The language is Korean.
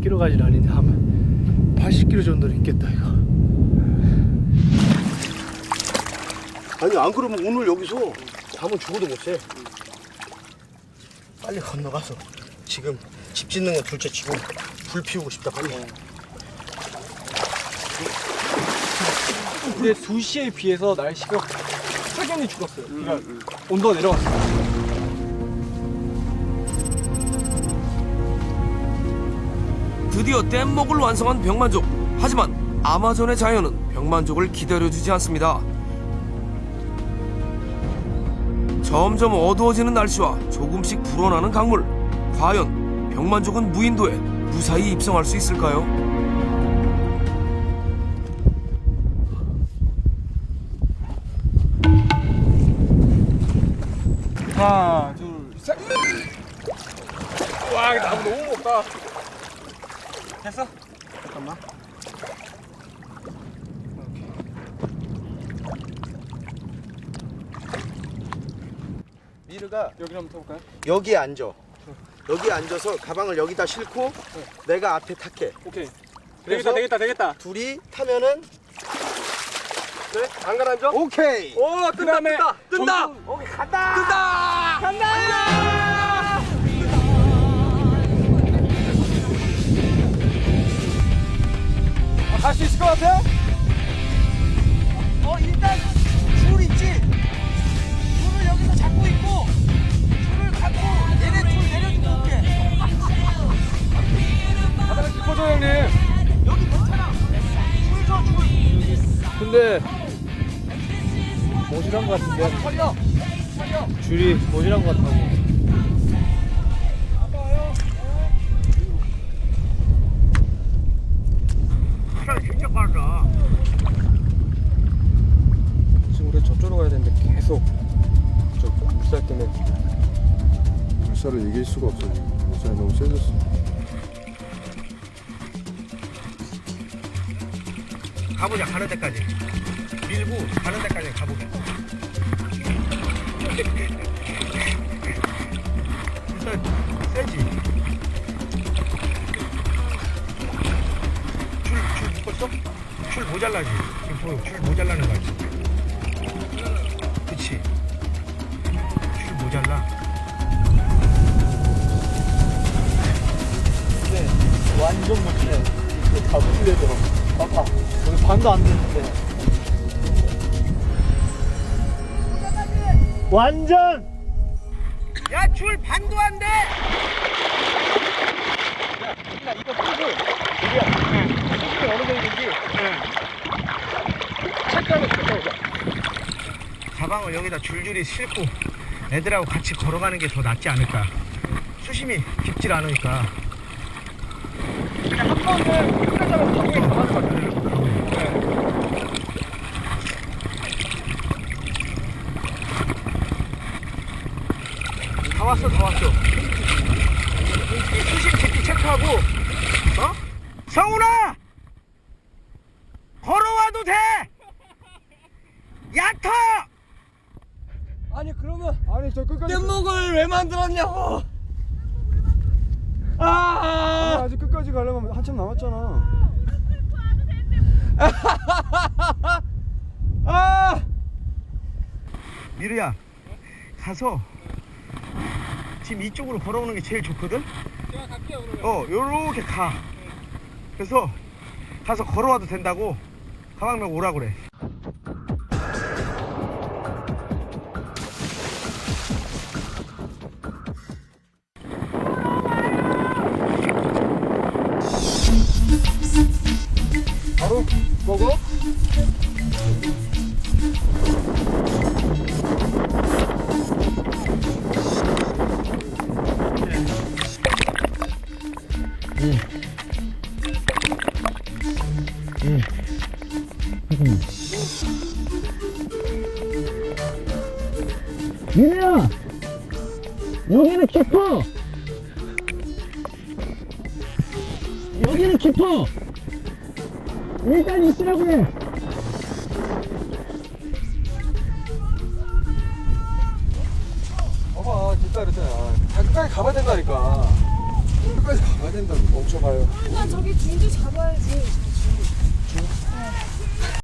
100km까지는 아닌데 한 80km 정도는 있겠다 이거. 아니 안 그러면 오늘 여기서 잠은 죽어도 못 새. 빨리 건너가서 지금 집 짓는 건 둘째 치고 불 피우고 싶다 빨리. 근데 2시에 비해서 날씨가 확연히 죽었어요. 그러니까 온도가 내려갔어요. 드디어 뗏목을 완성한 병만족. 하지만 아마존의 자연은 병만족을 기다려주지 않습니다. 점점 어두워지는 날씨와 조금씩 불어나는 강물. 과연 병만족은 무인도에 무사히 입성할 수 있을까요? 하나, 둘, 셋. 와, 나무 너무 높다. 됐어? 잠깐만. 미르가 여기 한번 타볼까요? 여기에 앉아. 여기에 앉아서 가방을 여기다 싣고 내가 앞에 탁해. 오케이. 그래서- 되겠다, 되겠다, 되겠다. 둘이 타면은 그래? 안 가라앉아? 오케이. 오, 뜬다, 뜬다, 뜬다. 오케이 간다. 뜬다. 같아? 어 일단 줄 있지. 줄을 여기서 잡고 있고 줄을 갖고 얘네 줄 내려주고 올게. 바닥을 짚어줘 형님. 여기 괜찮아. 줄줘 줄. 근데 모질한 것 같은데 털려. 줄이 모질한 것 같다고. 진짜 빠르다. 지금 우리 저쪽으로 가야 되는데 계속 저 물살 때문에 물살을 이길 수가 없어. 물살이 너무 세졌어. 가보자 가는 데까지. 밀고 가는 데까지 가보자. 일단 세지. 줄, 줄 묶었어? 줄 모자라지. 지금 보여. 줄 모자라는 거 알지? 모자라. 완전 못해. 다 풀려져. 봐봐. 여기 반도 안 되는데. 완전! 야, 줄 반도 안 돼! 이거 풀고, 우리야. 풀이 어느 정도인지. 체크하면 체크하자. 가방을 여기다 줄줄이 싣고 애들하고 같이 걸어가는 게 더 낫지 않을까. 수심이 깊질 않으니까. 한 번은 끝나자마자 자동에 가만히 가요. 다 왔어, 다 왔어. 이 수심 깊이 체크하고, 어? 성훈아! 걸어와도 돼! 얕어! 아니 그러면 아니 저 끝까지. 뗏목을 왜 만들었냐고. 아니, 아, 아직 끝까지 가려면 한참 남았잖아. 아, 미르야, 가서 지금 이쪽으로 걸어오는 게 제일 좋거든? 제가 갈게요 그러면. 어, 요렇게 가. 그래서 가서 걸어와도 된다고 가방 메고 오라 그래. 먹어? 미래야! 여기는 깊어! 여기는 깊어 여기까지 있더라고요. 봐봐, 진짜 그랬잖아. 끝까지 가봐야 된다니까. 끝까지 가봐야 된다고. 멈춰봐요. 일단 저기 줄도 잡아야지.